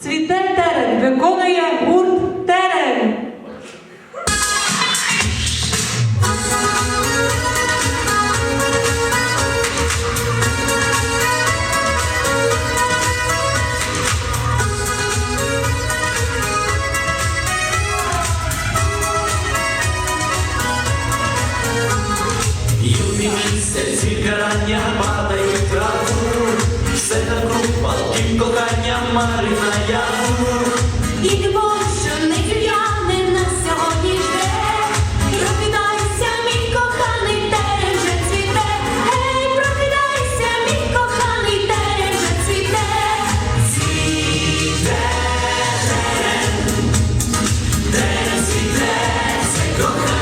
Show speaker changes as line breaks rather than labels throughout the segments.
Цвіте терен виконує гурт терен.
Юні місяці рання падають траву, все навкруг палким кохання Марина Яву.
І любов, що не кияни на сьогодні жде. Прокидайся, мій коханий вже цвіте. Гей, прокидайся, мій коханий терен вже цвіте.
Цвіте терен цвіте, це кохання,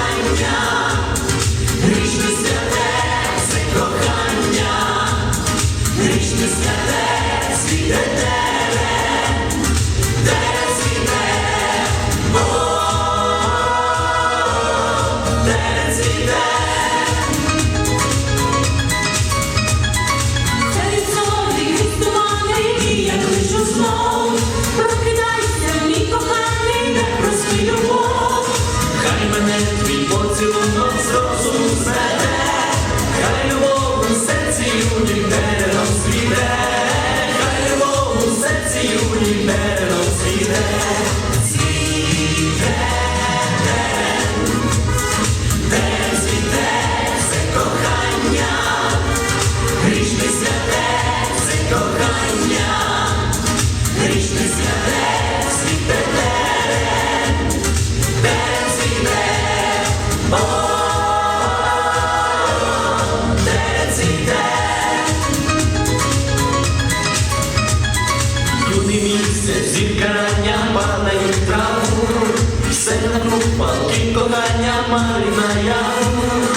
місяць зірка рання падає в траву, все на купалки кохання Марина Яву.